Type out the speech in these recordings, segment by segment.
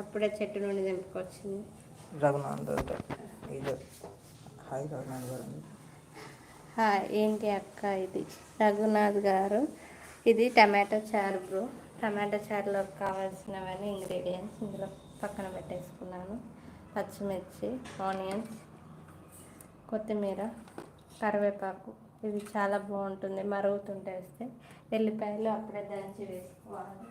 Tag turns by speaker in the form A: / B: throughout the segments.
A: అప్పుడే చెట్టు నుండి
B: ఇది. హాయ్ రఘునాథ్ గారు
A: హాయ్ ఏంటి అక్క ఇది? రఘునాథ్ గారు. ఇది టమాటో చారు బ్రో. టమాటో చారులో కావాల్సినవన్నీ ఇంగ్రీడియంట్స్ ఇందులో పక్కన పెట్టేసుకున్నాను. పచ్చిమిర్చి ఆనియన్స్ కొత్తిమీర కరివేపాకు. ఇది చాలా బాగుంటుంది. మరుగుతుంటే వేస్తే ఎల్లిపాయలు అప్పుడే దంచి వేసుకోవాలి.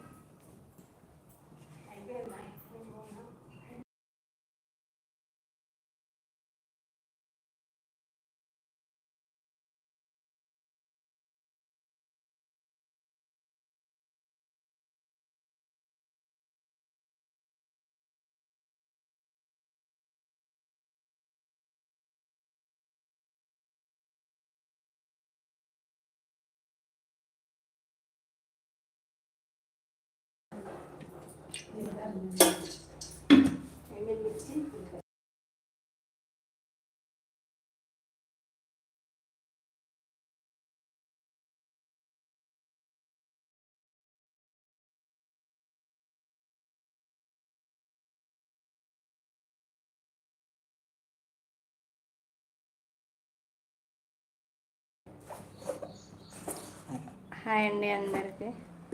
A: హాయ్ అండి అందరికీ.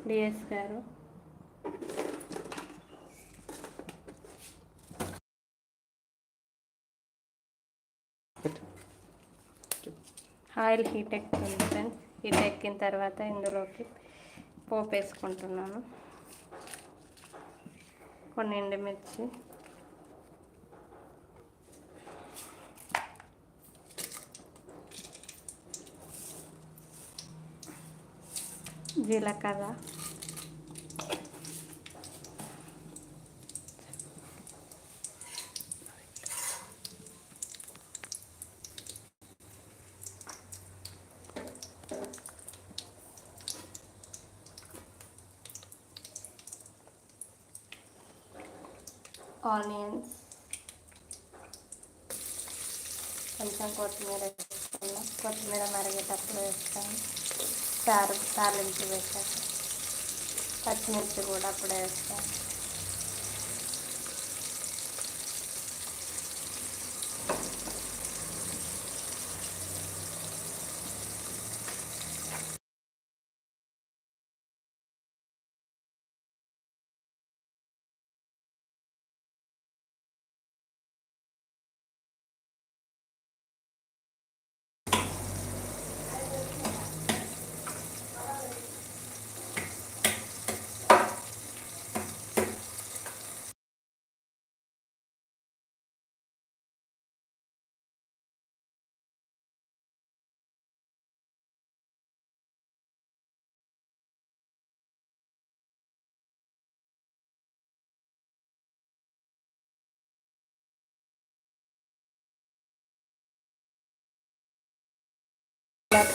A: డిఎస్ గారు. ఆయిల్ హీట్ ఎక్కుతుంది ఫ్రెండ్స్ హీట్ ఎక్కిన తర్వాత ఇందులోకి పోపు వేసుకుంటున్నాను. కొన్ని ఎండుమిర్చి. జీలకర్ర. ఆనియన్స్ కొంచెం కొత్తిమీర వేసుకున్నాం కొత్తిమీర మరిగేటప్పుడు వేస్తాను. చారు తాలింపు వేసాక పచ్చిమిర్చి కూడా అప్పుడే వేస్తాను.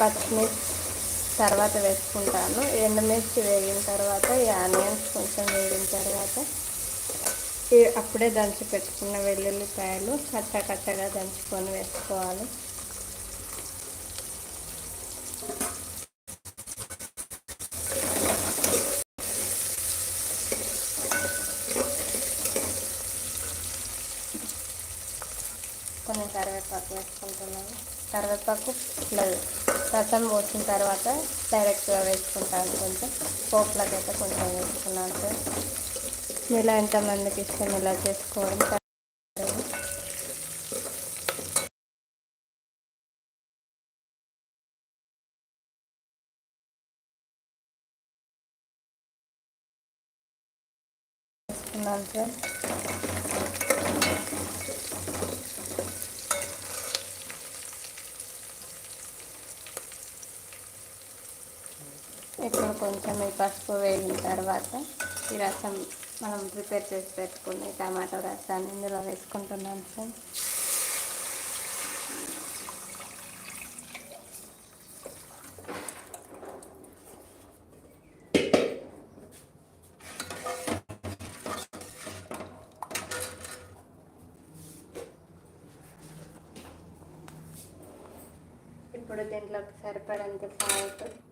A: పచ్చిమిర్చి తర్వాత వేసుకుంటాను. ఎండుమిర్చి వేగిన తర్వాత ఈ ఆనియన్స్ కొంచెం వేగిన తర్వాత ఈ అప్పుడే దంచి పెట్టుకున్న వెల్లుల్లిపాయలు కట్ట కట్టగా దంచుకొని వేసుకోవాలి. కొంచెం కరివేపాకు వేసుకుంటున్నాను. కరివేపాకు ఇట్లా రసం పోసిన తర్వాత డైరెక్ట్గా వేసుకుంటాను కొంచెం. పోపులకు అయితే కొంచెం వేసుకున్నాను సార్. ఇలా ఎంతమందికి ఇష్టం ఇలా చేసుకోవడం? వేసుకున్నాను సార్. ఇప్పుడు కొంచెం ఈ పసుపు వేగిన తర్వాత ఈ రసం మనం ప్రిపేర్ చేసి పెట్టుకుని టమాటో రసాన్ని ఇందులో వేసుకుంటున్నాం సార్ ఇప్పుడు దీంట్లోకి సరిపడంత సాగుతుంది